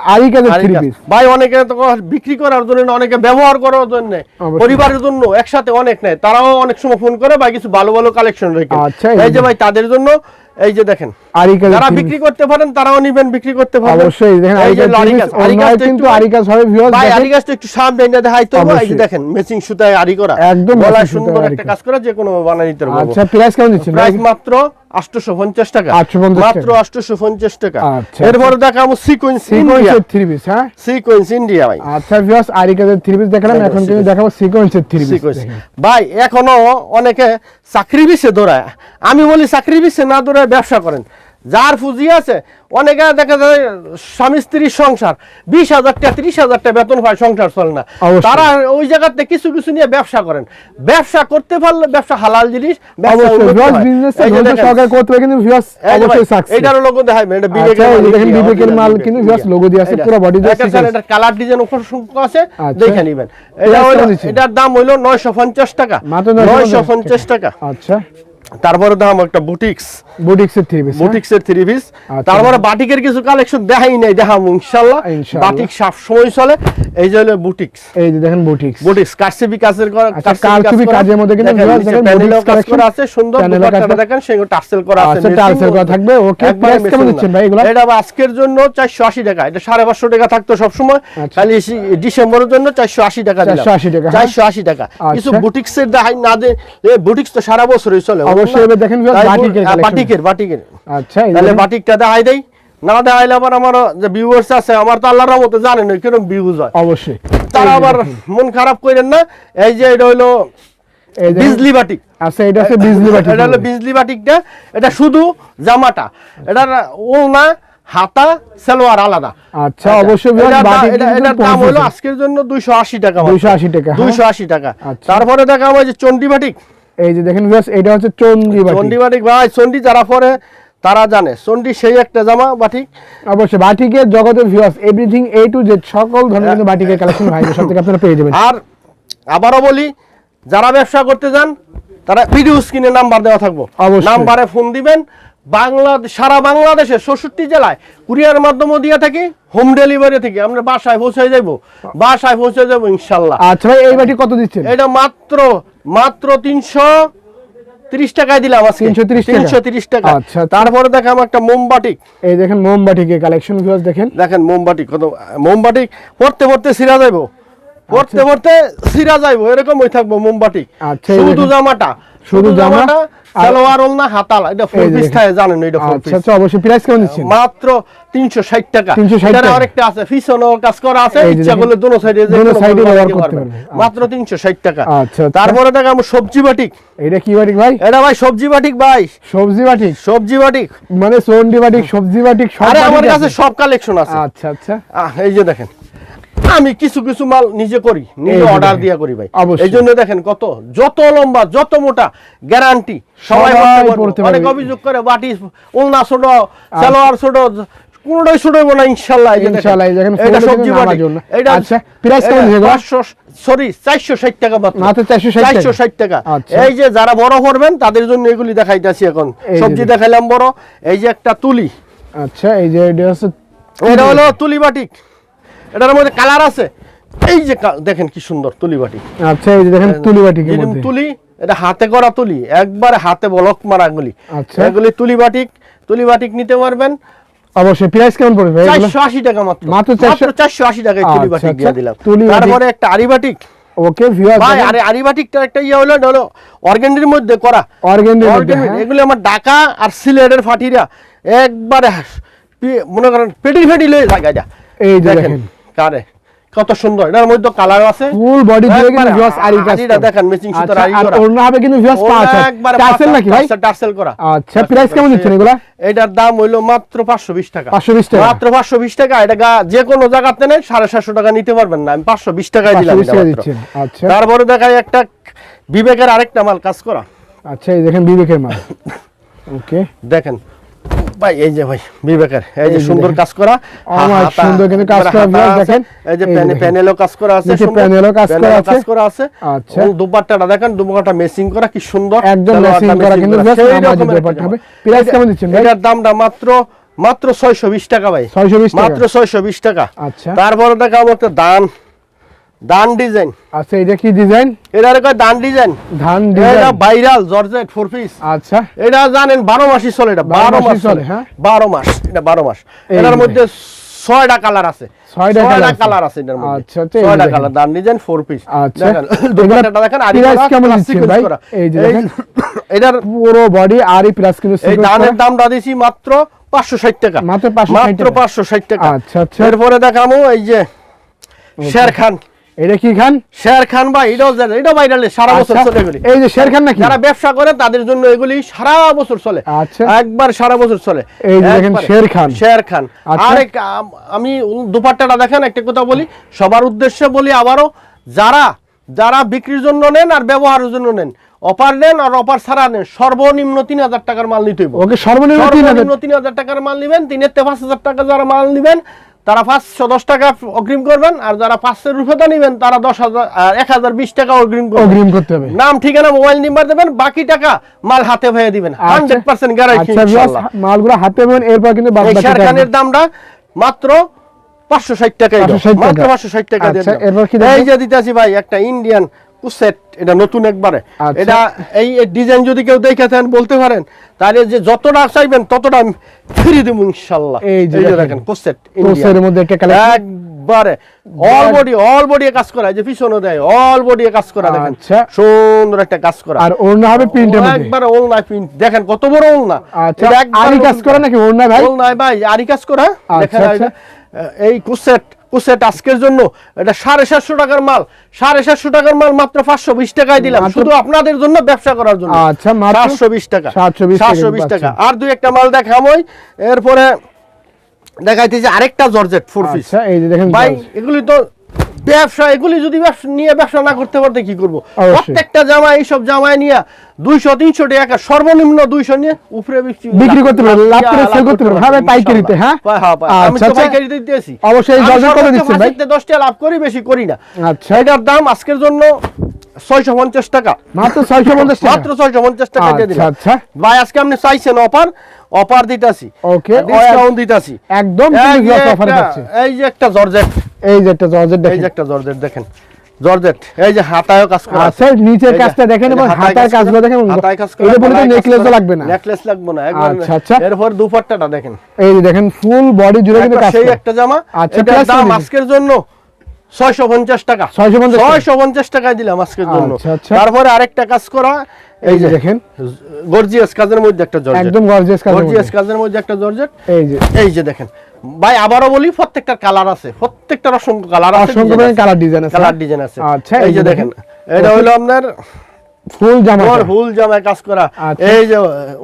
[SPEAKER 2] থ্রি পিস
[SPEAKER 1] ভাই অনেকে তো বিক্রি করার জন্য অনেকে ব্যবহার করার জন্য পরিবারের জন্য একসাথে অনেক নেয়। তারাও অনেক সময় ফোন করে বা কিছু ভালো ভালো কালেকশন রেখে।
[SPEAKER 2] আচ্ছা, এই
[SPEAKER 1] যে- ভাই তাদের জন্য এই যে দেখেন
[SPEAKER 2] আরিকা
[SPEAKER 1] যারা বিক্রি করতে পারেন তারাও নেবেন বিক্রি করতে পারবেন।
[SPEAKER 2] অবশ্যই দেখেন
[SPEAKER 1] এই যে আরিকাস আরিকাসটা
[SPEAKER 2] কিন্তু
[SPEAKER 1] একটু-
[SPEAKER 2] আরি কাজ হবে ভিউয়ার্স
[SPEAKER 1] ভাই
[SPEAKER 2] দেখেন।
[SPEAKER 1] তো একটু সামনে এনে দেখাই তো এই যে দেখেন মেসিং সুতায় আরি করা।
[SPEAKER 2] একদম বলা
[SPEAKER 1] সুন্দর একটা কাজ করা যে কোনো বানাই দিতে পারব।
[SPEAKER 2] আচ্ছা প্রাইস কেমন দিচ্ছেন
[SPEAKER 1] প্রাইস মাত্র 850 টাকা।
[SPEAKER 2] 850
[SPEAKER 1] মাত্র 850 টাকা।
[SPEAKER 2] আচ্ছা,
[SPEAKER 1] দেখাবো সিকোয়েন্স ইন্ডিয়া
[SPEAKER 2] থ্রি পিস হ্যাঁ?
[SPEAKER 1] সিকোয়েন্স ইন্ডিয়া ভাই।
[SPEAKER 2] আচ্ছা ভিউয়ার্স থ্রি পিস দেখালাম এখন কিন্তু
[SPEAKER 1] sequence।
[SPEAKER 2] দেখাবো সিকোয়েন্সের থ্রি পিস
[SPEAKER 1] ভাই এখনও অনেকে চাকরি বিষে দৌড়ায়। আমি বলি চাকরি বিষে না দৌড়ায় ব্যবসা করেন। যার পুঁজি আছে অনেকে দেখা যায় স্বামী স্ত্রীর সংসার বিশ হাজার টাকা ত্রিশ হাজার টাকা বেতন পায় সংসার চলে না। তারা ওই জায়গাতে কিছু কিছু নিয়ে ব্যবসা করেন। ব্যবসা করতে পারলে ব্যবসা হালাল জিনিস হয়। লোগো এটা বিবেকের
[SPEAKER 2] আচ্ছা,
[SPEAKER 1] মাল
[SPEAKER 2] কিন্তু। দিয়ে আছে, পুরো
[SPEAKER 1] কালার ডিজাইন অসংখ্য আছে
[SPEAKER 2] আচ্ছা।
[SPEAKER 1] দেখে নিবেন? এটার দাম হইল নয়শো পঞ্চাশ টাকা।
[SPEAKER 2] মাত্র
[SPEAKER 1] নয়শো পঞ্চাশ টাকা।
[SPEAKER 2] আচ্ছা।
[SPEAKER 1] তারপরে দাম একটা বুটিক্স।
[SPEAKER 2] বুটিক্সের থ্রি পিস
[SPEAKER 1] বুটিক্সের থ্রি পিস। তারপরে বাটিকের কিছু কালেকশন দেখাই নাই দেখাবো
[SPEAKER 2] ইনশাআল্লাহ।
[SPEAKER 1] বাটিক সব সময় চলে। এই যে হলো বুটিক্স।
[SPEAKER 2] এই যে দেখেন বুটিক্স।
[SPEAKER 1] বুটিক্স কারসিবি কাজের করা
[SPEAKER 2] আচ্ছা,
[SPEAKER 1] কারচুপি
[SPEAKER 2] কারচুপি
[SPEAKER 1] কাজ করা।
[SPEAKER 2] কাজের মধ্যে কিন্তু
[SPEAKER 1] প্যানেলেও কাজ করা আছে সুন্দর দুপাট্টাটা দেখেন সেগুলো টার্সেল করা আছে
[SPEAKER 2] আচ্ছা, টার্সেল করা থাকবে,
[SPEAKER 1] একবারে
[SPEAKER 2] price কেমন দিচ্ছেন ভাই এগুলা?
[SPEAKER 1] এটা আজকের জন্য চারশো আশি টাকা। এটা সাড়ে পাঁচশো টাকা থাকতো সবসময়।
[SPEAKER 2] আচ্ছা।
[SPEAKER 1] খালি ডিসেম্বরের জন্য চারশো আশি টাকা দিলাম।
[SPEAKER 2] 480 টাকা, হ্যাঁ।
[SPEAKER 1] চারশো আশি টাকা। কিছু
[SPEAKER 2] আচ্ছা।
[SPEAKER 1] বুটিক্সের দেখাই না দে বুটিক্স তো সারা বছরই চলে।
[SPEAKER 2] অবশ্যই এবার দেখেন বাটিকের
[SPEAKER 1] হ্যাঁ, বাটিকের বাটিকের।
[SPEAKER 2] আচ্ছা
[SPEAKER 1] তাহলে বাটিকটা দেখাই দেই। না দেখাইলে আবার আমার যে ভিউয়ার্স আছে আমার তো আল্লাহর রহমতে জানেন কীরকম ভিউজ হয়।
[SPEAKER 2] অবশ্যই।
[SPEAKER 1] তারা আবার মন খারাপ করেন না। এই যে এটা হলো বিজলি বাটিক।
[SPEAKER 2] আচ্ছা এটা হচ্ছে বিজলি বাটি
[SPEAKER 1] এটা হলো বিজলি বাটিকটা। এটা শুধু জামাটা। এটার ওলনা হাতা সালোয়ার আলাদা।
[SPEAKER 2] আচ্ছা অবশ্যই
[SPEAKER 1] এটার এটা- দাম হলো আজকের জন্য দুইশো আশি টাকা
[SPEAKER 2] 280 টাকা, হ্যাঁ।
[SPEAKER 1] দুইশো আশি টাকা।
[SPEAKER 2] আচ্ছা।
[SPEAKER 1] তারপরে দেখা ওই যে চন্ডি বাটিক।
[SPEAKER 2] এই যে দেখেন এটা হচ্ছে চন্ডি বাটি
[SPEAKER 1] চন্ডি বাটিক ভাই চন্ডি যারা পরে তারা জানে। চন্ডি সেই একটা জামা বাটিক।
[SPEAKER 2] অবশ্যই বাটিকের জগতে viewers everything A to Z সকল ধরনের কিন্তু বাটিকের কালেকশন ভাই সব থেকে আপনারা পেয়ে যাবেন।
[SPEAKER 1] আর আবারও বলি যারা ব্যবসা করতে যান তারা ভিডিও স্ক্রিনে নাম্বার দেওয়া থাকব। নাম্বারে ফোন দিবেন। বাংলাদেশ সারা বাংলাদেশে ষষ্ঠটি জেলায় কুরিয়ার মাধ্যমে দিয়ে থাকি হোম ডেলিভারি থেকে। আমরা বাসায় পৌঁছে যাব বাসায় পৌঁছে যাব ইনশাল্লাহ।
[SPEAKER 2] আচ্ছা ভাই এই বাটি কত দিচ্ছেন?
[SPEAKER 1] এটা মাত্র মাত্র তিনশো তিরিশ টাকায় দিলাম আজকে।
[SPEAKER 2] তিনশো তিরিশ
[SPEAKER 1] তিনশো তিরিশ টাকা।
[SPEAKER 2] আচ্ছা, আচ্ছা।
[SPEAKER 1] তারপরে দেখাম একটা মোমবাটি
[SPEAKER 2] এই দেখেন মোমবাটিকের কালেকশন ভিউয়ার্স দেখেন।
[SPEAKER 1] দেখেন মোমবাটি কত মোমবাটি পড়তে পড়তে সিরা যাইবো। পড়তে পড়তে সিরা যাইবো এরকম ওই থাকব মোমবাটি
[SPEAKER 2] আচ্ছা,
[SPEAKER 1] শুধু জামাটা। সালোয়ার ওলনা হাতালা এটা ফুল পিস থাকে জানেন এটা ফুল
[SPEAKER 2] আচ্ছা
[SPEAKER 1] পিস
[SPEAKER 2] আচ্ছা অবশ্যই প্রাইস কেমন দিচ্ছেন?
[SPEAKER 1] মাত্র তিনশো ষাট টাকা।
[SPEAKER 2] 360 টাকা।
[SPEAKER 1] আরেকটা আছে ফিসনও কাজ করা আছে ইচ্ছা করলে দোনো সাইডে
[SPEAKER 2] দোনো side এ ব্যবহার করতে।
[SPEAKER 1] মাত্র তিনশো ষাট টাকা।
[SPEAKER 2] আচ্ছা, আচ্ছা।
[SPEAKER 1] তারপরে দেখা আমার সবজি বাটিক।
[SPEAKER 2] এটা কি বাটিক ভাই?
[SPEAKER 1] এটা ভাই সবজি বাটিক ভাই।
[SPEAKER 2] সবজি বাটিক?
[SPEAKER 1] সবজি বাটিক।
[SPEAKER 2] মানে চন্ডি বাটিক সবজি বাটিক সব
[SPEAKER 1] আরে আমার কাছে? সব কালেকশন আছে।
[SPEAKER 2] আচ্ছা আচ্ছা।
[SPEAKER 1] এই যে দেখেন। আমি কিছু কিছু মাল নিজে করি নিজে অর্ডার। দিয়া করি ভাই। এই জন্য দেখেন কত যত লম্বা যত মোটা গ্যারান্টি সবাই অনেক অভিযোগ করে বাটি ওলনা ছোট সালোয়ার ছোট কোনটাই ছোট হইব না ইনশাল্লাহ এই যে দেখেন।
[SPEAKER 2] ইনশাআল্লাহ, এই দেখেন,
[SPEAKER 1] এটা সবজি বাটি। এটা
[SPEAKER 2] আচ্ছা, price কেমন
[SPEAKER 1] এটা 500 সরি চারশো ষাট টাকা মাত্র।
[SPEAKER 2] মাত্র 460 টাকা?
[SPEAKER 1] 460 টাকা।
[SPEAKER 2] আচ্ছা।
[SPEAKER 1] এই যে যারা বড় করবেন তাদের জন্য এগুলি দেখাইতেছি এখন। সবজি দেখাইলাম বড়। এই যে একটা তুলি।
[SPEAKER 2] আচ্ছা এই যে এটা হচ্ছে
[SPEAKER 1] এটা হলো তুলি বাটিক এটার মধ্যে কালার আছে। এই যে দেখেন কি সুন্দর তুলি বাটিক
[SPEAKER 2] আচ্ছা এই যে দেখেন তুলি বাটিকের
[SPEAKER 1] এরকম
[SPEAKER 2] মধ্যে।
[SPEAKER 1] তুলি এটা হাতে করা তুলি একবারে হাতে বলক মারা গুলি।
[SPEAKER 2] আচ্ছা।
[SPEAKER 1] এগুলি তুলি বাটিক তুলি বাটিক নিতে পারবেন।
[SPEAKER 2] অবশ্যই প্রাইস কেমন পড়বে ভাই এগুলো?
[SPEAKER 1] চারশো আশি টাকা মাত্র।
[SPEAKER 2] মাত্র 400
[SPEAKER 1] চারশো আশি টাকায় তুলি
[SPEAKER 2] আচ্ছা, আচ্ছা।
[SPEAKER 1] দিয়ে দিলাম। তারপরে একটা আরি বাটিক
[SPEAKER 2] ওকে ভিউয়ার
[SPEAKER 1] ভাই আরে আরি বাটিকটা একটা ইয়ে হলো হলো অর্গেন্ডির মধ্যে করা।
[SPEAKER 2] অর্গেন্ডির হ্যাঁ।
[SPEAKER 1] এগুলি আমার ঢাকা আর সিলেটের ফাটিরা। একবারে মনে করেন পেটি ফেটি লয়ে জায়গা যা।
[SPEAKER 2] এই
[SPEAKER 1] দেখেন। কারে? কত সুন্দর। এটার মধ্যে কালার আছে।
[SPEAKER 2] ফুল বডি দিয়ে কিন্তু ভিউয়ার্স আরি কাজ
[SPEAKER 1] দেখেন ম্যাচিং সুতার আরি
[SPEAKER 2] আর
[SPEAKER 1] করা
[SPEAKER 2] অন্য হবে কিন্তু ভিউয়ার্স পাঁচ
[SPEAKER 1] ওরা একবারে
[SPEAKER 2] নাকি ভাই?
[SPEAKER 1] টার্সেল করা।
[SPEAKER 2] আচ্ছা প্রাইস কেমন দিচ্ছেন এগুলা?
[SPEAKER 1] এটার দাম হইল মাত্র পাঁচশো বিশ টাকা।
[SPEAKER 2] 520 টাকা।
[SPEAKER 1] মাত্র পাঁচশো বিশ টাকা। এটা যে কোনো জায়গাতে নেই সাড়ে সাতশো টাকা নিতে পারবেন না। আমি পাঁচশো বিশ টাকায় দিলাম
[SPEAKER 2] 520 আচ্ছা।
[SPEAKER 1] তারপরে দেখাই একটা বিবেকের আরেকটা মাল কাজ করা।
[SPEAKER 2] আচ্ছা এই দেখেন বিবেকের মাল। ওকে
[SPEAKER 1] দেখেন। ভাই এই যে ভাই বিবেকের এই যে সুন্দর
[SPEAKER 2] দেখেন।
[SPEAKER 1] কাজ করা
[SPEAKER 2] সুন্দর কিন্তু কাজ করা দেখেন।
[SPEAKER 1] এই যে। প্যানেলও কাজ করা আছে সুন্দর।
[SPEAKER 2] প্যানেলও কাজ করা আছে।
[SPEAKER 1] কাজ করা আছে
[SPEAKER 2] আচ্ছা।
[SPEAKER 1] দুপাট্টাটা দেখেন দুপাট্টা মেসিং করা কি সুন্দর
[SPEAKER 2] একদম matching করা কিন্তু।
[SPEAKER 1] জামা।
[SPEAKER 2] কেমন দিচ্ছেন?
[SPEAKER 1] এটার দামটা মাত্র মাত্র ছয়শো বিশ টাকা ভাই
[SPEAKER 2] 620 টাকা?
[SPEAKER 1] মাত্র ছয়শো বিশ টাকা
[SPEAKER 2] আচ্ছা।
[SPEAKER 1] তারপরে দেখাবো একটা দান দান ডিজাইন।
[SPEAKER 2] আচ্ছা এটা কি ডিজাইন?
[SPEAKER 1] এটা কয় দান ডিজাইন।
[SPEAKER 2] ধান
[SPEAKER 1] এটা
[SPEAKER 2] design.
[SPEAKER 1] Viral georgette four piece
[SPEAKER 2] আচ্ছা।
[SPEAKER 1] এটা জানেন বারো মাসই চলে এটা
[SPEAKER 2] বারো
[SPEAKER 1] বারো
[SPEAKER 2] মাসই
[SPEAKER 1] মাস
[SPEAKER 2] চলে, হ্যাঁ?
[SPEAKER 1] বারো মাস এটা বারো মাস। এটার মধ্যে ছয়টা কালার আছে।
[SPEAKER 2] ছয়টা colour
[SPEAKER 1] কালার আছে। এটার মধ্যে।
[SPEAKER 2] আচ্ছা, আচ্ছা, এই যে
[SPEAKER 1] ছয়টা
[SPEAKER 2] দেখেন।
[SPEAKER 1] কালার দাম ডিজাইন ফোর পিস
[SPEAKER 2] আচ্ছা।
[SPEAKER 1] দুপাট্টাটা দেখেন আরি
[SPEAKER 2] কেমন
[SPEAKER 1] plus
[SPEAKER 2] ভাই? এই যে।
[SPEAKER 1] এটার
[SPEAKER 2] পুরো বডি আরই প্লাস কিন্তু
[SPEAKER 1] এই দানের দামটা দিছি মাত্র পাঁচশো ষাট টাকা।
[SPEAKER 2] মাত্র 560 টাকা।
[SPEAKER 1] পাঁচশো ষাট টাকা।
[SPEAKER 2] আচ্ছা, আচ্ছা।
[SPEAKER 1] এরপরে দেখামো এই যে শের খান
[SPEAKER 2] এটা কি খান?
[SPEAKER 1] শের খান ভাই এটাও জানেন, এটাও ভাইরালে সারা বছর
[SPEAKER 2] আচ্ছা,
[SPEAKER 1] চলে এগুলি।
[SPEAKER 2] এই যে শের খান নাকি?
[SPEAKER 1] যারা ব্যবসা করে তাদের জন্য এগুলি সারা বছর চলে।
[SPEAKER 2] আচ্ছা।
[SPEAKER 1] একবার সারা বছর চলে।
[SPEAKER 2] এই যে দেখেন শের খান।
[SPEAKER 1] শের খান।
[SPEAKER 2] আর
[SPEAKER 1] আরেক আম- আমি দুপাট্টাটা দেখেন একটা কথা বলি সবার উদ্দেশ্যে বলি আবারও যারা যারা বিক্রির জন্য নেন আর ব্যবহারের জন্য নেন অপার নেন আর অপার ছাড়া নেন সর্বনিম্ন তিন হাজার টাকার মাল নিতে
[SPEAKER 2] ওকে সর্বনিম্ন তিন হাজার
[SPEAKER 1] টাকার মাল নিবেন তিনের থেকে পাঁচ হাজার টাকা যারা মাল নিবেন তারা পাঁচশো দশ টাকা অগ্রিম করবেন আর যারা পাঁচশো রুপেটা নিবেন তারা দশ হাজার এক হাজার বিশ টাকা অগ্রিম
[SPEAKER 2] অগ্রিম করতে হবে।
[SPEAKER 1] নাম ঠিকানা মোবাইল নাম্বার দেবেন বাকি টাকা মাল হাতে ভেয়ে দিবেন। হান্ড্রেড পার্সেন্ট গ্যারান্টি
[SPEAKER 2] আচ্ছা মালগুলো হাতে পাবেন এরপর কিন্তু
[SPEAKER 1] খানের দামটা মাত্র পাঁচশো ষাট টাকা মাত্র পাঁচশো ষাট টাকা দিয়ে
[SPEAKER 2] আচ্ছা?
[SPEAKER 1] এই যে দিতেছি ভাই একটা ইন্ডিয়ান কুসেট এটা নতুন একবারে।
[SPEAKER 2] আচ্ছা।
[SPEAKER 1] এটা এই ডিজাইন যদি কেউ দেখে থাকেন বলতে পারেন তাহলে যে যতটা চাইবেন ততটা আমি ফ্রি দেবো ইনশাল্লাহ।
[SPEAKER 2] এই যে দেখেন।
[SPEAKER 1] কুসেট
[SPEAKER 2] মধ্যে একটা কালেকশন
[SPEAKER 1] একবারে অল বডি অল বডি কাজ করা যে পিছনে দেয় অল বডি কাজ করা দেখেন।
[SPEAKER 2] আচ্ছা।
[SPEAKER 1] সুন্দর একটা কাজ করা।
[SPEAKER 2] আর ওড়না হবে প্রিন্টের মধ্যে।
[SPEAKER 1] একবারে ওলনা প্রিন্ট দেখেন কত বড় ওলনা
[SPEAKER 2] আচ্ছা আরি কাজ
[SPEAKER 1] ওলনা।
[SPEAKER 2] নাকি ওড়না ভাই?
[SPEAKER 1] ওলনায় ভাই আরি কাজ করা। দেখেন
[SPEAKER 2] আচ্ছা,
[SPEAKER 1] এই কুসেট কুসেট আজকের জন্য এটা সাড়ে সাতশো টাকার মাল। সাড়ে সাতশো টাকার মাল মাত্র পাঁচশো বিশ টাকায় দিলাম। শুধু আপনাদের জন্য ব্যবসা করার জন্য।
[SPEAKER 2] আচ্ছা,
[SPEAKER 1] সাতশো বিশ টাকা। সাতশো বিশ টাকা আর দুই একটা মাল দেখামই। এরপরে দেখাইতেছি আরেকটা জর্জেট ফোর পিস
[SPEAKER 2] আচ্ছা
[SPEAKER 1] ভাই এগুলি তো ব্যবসা এগুলি যদি নিয়ে ব্যবসা না করতে পারতে কি করব? প্রত্যেকটা জামা এইসব জামায় নিয়ে দুইশো তিনশো টাকা সর্বনিম্ন দুইশো নিয়ে উপরে
[SPEAKER 2] বিক্রি করতে পারবে, লাভ করে
[SPEAKER 1] লাভ
[SPEAKER 2] করতে পারবে, হ্যাঁ পাইকারিতে, হ্যাঁ?
[SPEAKER 1] পাই- পাই। আমি তো। পাইকারিতে দিতেছি
[SPEAKER 2] অবশ্যই
[SPEAKER 1] আমি
[SPEAKER 2] জর্জেট দিচ্ছেন ভাই?
[SPEAKER 1] পাঁচেরতে দশ টাকা লাভ করি বেশি করি না।
[SPEAKER 2] আচ্ছা।
[SPEAKER 1] এটার দাম আজকের জন্য ছয়শো পঞ্চাশ টাকা।
[SPEAKER 2] মাত্র টাকা?
[SPEAKER 1] মাত্র ছয়শো পঞ্চাশ টাকা দিয়ে
[SPEAKER 2] আচ্ছা
[SPEAKER 1] দিলাম।
[SPEAKER 2] আচ্ছা
[SPEAKER 1] ভাই আজকে আপনি চাইছেন অফার? অফার দিতাছি।
[SPEAKER 2] Okay,
[SPEAKER 1] ডিসকাউন্ট দিতাছি।
[SPEAKER 2] একদম
[SPEAKER 1] এই যে একটা-
[SPEAKER 2] পাচ্ছে।
[SPEAKER 1] এই যে একটা জর্জেট।
[SPEAKER 2] এই যে একটা জর্জেট
[SPEAKER 1] এই যে একটা জর্জেট দেখেন। জর্জেট এই যে হাতায়ও কাজ করা
[SPEAKER 2] আচ্ছা নিচের কাজটা দেখেন এবং হাতার কাজগুলো দেখেন।
[SPEAKER 1] হাতায় কাজ করা
[SPEAKER 2] এটা বলে
[SPEAKER 1] গলায়
[SPEAKER 2] নেকলেসও লাগবে না।
[SPEAKER 1] নেকলেস লাগবে না একবার
[SPEAKER 2] আচ্ছা, আচ্ছা।
[SPEAKER 1] এরপর দুপাট্টাটা দেখেন।
[SPEAKER 2] এই যে দেখেন ফুল বডি জুড়ে কিন্তু কাজ
[SPEAKER 1] সেই একটা জামা
[SPEAKER 2] আচ্ছা,
[SPEAKER 1] এটার দাম আজকের জন্য 650 টাকা।
[SPEAKER 2] 650 টাকা।
[SPEAKER 1] 650 টাকায় দিলাম আজকের জন্য।
[SPEAKER 2] আচ্ছা।
[SPEAKER 1] তারপরে আরেকটা কাজ করা
[SPEAKER 2] এই যে দেখেন।
[SPEAKER 1] গর্জিয়াস কাজের মধ্যে একটা জর্জেট।
[SPEAKER 2] একদম গর্জিয়াস
[SPEAKER 1] কাজের মধ্যে একটা জর্জেট।
[SPEAKER 2] এই যে।
[SPEAKER 1] এই যে দেখেন ভাই আবারও বলি প্রত্যেকটা কালার আছে প্রত্যেকটার অসংখ্য কালার আছে
[SPEAKER 2] অসংখ্য কালার ডিজাইন আছে
[SPEAKER 1] কালার ডিজাইন আছে।
[SPEAKER 2] আচ্ছা,
[SPEAKER 1] এই যে দেখেন এটা হলো আপনার
[SPEAKER 2] ফুল জামা
[SPEAKER 1] ওর হুল জামায় কাজ করা।
[SPEAKER 2] আচ্ছা।
[SPEAKER 1] এই যে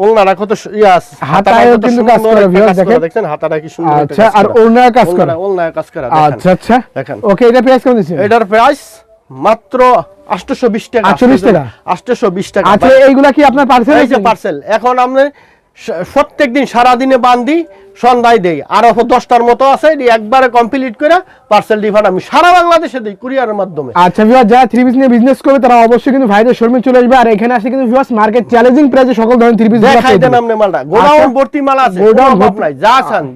[SPEAKER 1] ওলনাটা কত ইয়া
[SPEAKER 2] হাতায়ও কিন্তু কাজ করা, viewers দেখেন।
[SPEAKER 1] হাতাটা কি সুন্দর
[SPEAKER 2] আচ্ছা আর
[SPEAKER 1] করা।
[SPEAKER 2] ওড়নার কাজ করা।
[SPEAKER 1] ওলনায় কাজ করা
[SPEAKER 2] আচ্ছা আচ্ছা।
[SPEAKER 1] দেখেন।
[SPEAKER 2] ওকে এটা প্রাইস কেমন দিচ্ছেন?
[SPEAKER 1] এটার প্রাইস মাত্র 820 টাকা।
[SPEAKER 2] 820 টাকা?
[SPEAKER 1] 820 টাকা।
[SPEAKER 2] আচ্ছা এইগুলা কি আপনার পার্সেল
[SPEAKER 1] এই যে পার্সেল এখন আমরা প্রত্যেক দিন সারাদিনে বান্ধি সন্ধ্যায় দেই। আর দশটার মতো আছে এটি একবারে কমপ্লিট করে পার্সেল ডিফার আমি সারা বাংলাদেশে দিই কুরিয়ারের মাধ্যমে।
[SPEAKER 2] আচ্ছা ভিউয়ার যারা থ্রি পিস নিয়ে বিজনেস করবে তারা অবশ্যই কিন্তু ভাইদের শোরুমে চলে আসবে। আর এখানে আসে কিন্তু ভিউয়ার্স মার্কেট চ্যালেঞ্জিং প্রাইসে সকল ধরনের থ্রি পিস
[SPEAKER 1] দেখাই দেন আপনি মালটা। গোডাউন ভর্তি মাল আছে
[SPEAKER 2] গোডাউন ভর্তি।
[SPEAKER 1] নাই। যা চান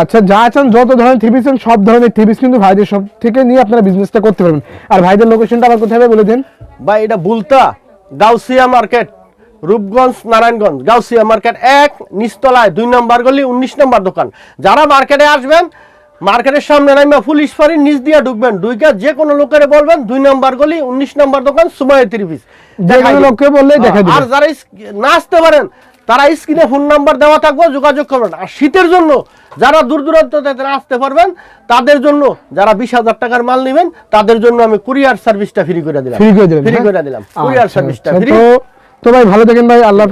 [SPEAKER 2] আচ্ছা যা চান যত ধরনের থ্রি পিস সব ধরনের থ্রি পিস কিন্তু ভাইদের সব থেকে নিয়ে আপনারা বিজনেসটা করতে পারবেন। আর ভাইদের লোকেশনটা আবার কোথায় হবে বলে দিন?
[SPEAKER 1] বা এটা বুলতা গাউসিয়া মার্কেট রূপগঞ্জ নারায়ণগঞ্জ গাউসিয়া মার্কেট এক নিচতলায় দুই নম্বর গলি উনিশ নম্বর দোকান। যারা মার্কেটে আসবেন মার্কেটের সামনে নামে পুলিশ ফাঁড়ির নিচ দিয়ে ঢুকবেন। ঢুকে যে কোনো লোকের বলবেন দুই নম্বর গলি উনিশ নম্বর দোকান সুমায় ত্রিপিস
[SPEAKER 2] লোককে বললেই দেখা
[SPEAKER 1] আর যারা না আসতে পারেন তারা স্ক্রিনে ফোন নাম্বার দেওয়া থাকবে যোগাযোগ করবেন। আর শীতের জন্য যারা দূর দূরান্ত আসতে পারবেন তাদের জন্য যারা বিশ হাজার টাকার মাল নেবেন তাদের জন্য আমি কুরিয়ার সার্ভিসটা ফ্রি করে দিলাম।
[SPEAKER 2] ফ্রি করে হ্যাঁ?
[SPEAKER 1] করে দিলাম। কুরিয়ার
[SPEAKER 2] আচ্ছা,
[SPEAKER 1] সার্ভিসটা
[SPEAKER 2] আচ্ছা,
[SPEAKER 1] ফ্রি
[SPEAKER 2] তো তো ভাই ভালো থাকেন ভাই আল্লাহ